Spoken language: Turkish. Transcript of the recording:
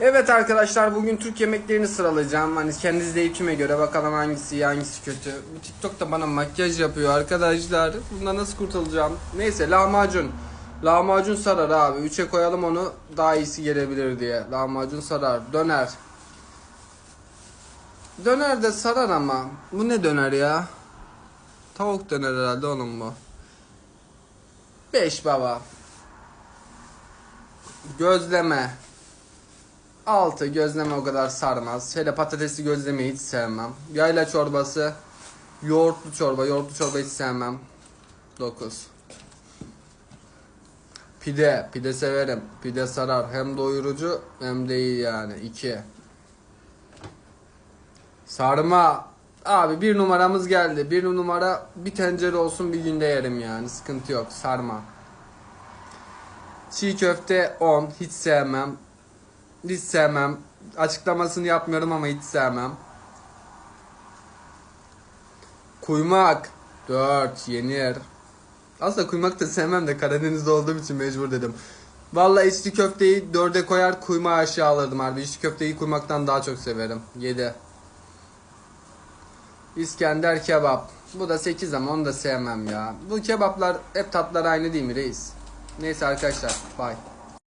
Evet arkadaşlar bugün Türk yemeklerini sıralayacağım. Hani kendi zevkime göre bakalım hangisi iyi hangisi kötü. Bu TikTok'ta bana makyaj yapıyor arkadaşlar. Bundan nasıl kurtulacağım? Neyse lahmacun. Lahmacun sarar abi. Üçe koyalım onu daha iyisi gelebilir diye. Lahmacun sarar. Döner. Döner de sarar ama. Bu ne döner ya? Tavuk döner herhalde onun bu. 5 baba. Gözleme. 6 gözleme o kadar sarmaz. Hele patatesli gözlemeyi hiç sevmem. Yayla çorbası. Yoğurtlu çorba. Yoğurtlu çorba hiç sevmem. 9. Pide. Pide severim. Pide sarar. Hem doyurucu hem de iyi yani. 2. Sarma. Abi bir numaramız geldi. Bir numara bir tencere olsun bir günde yerim yani. Sıkıntı yok. Sarma. Çiğ köfte 10. Hiç sevmem. Hiç sevmem. Açıklamasını yapmıyorum ama hiç sevmem. Kuymak 4 yenir. Aslında kuymak da sevmem de Karadeniz'de olduğum için mecbur dedim. Vallahi içli köfteyi 4'e koyar kuymağı aşağı alırdım harbi. İçli köfteyi kuymaktan daha çok severim. 7. İskender kebap. Bu da 8 ama onu da sevmem ya. Bu kebaplar hep tatlar aynı değil mi reis? Neyse arkadaşlar. Bye.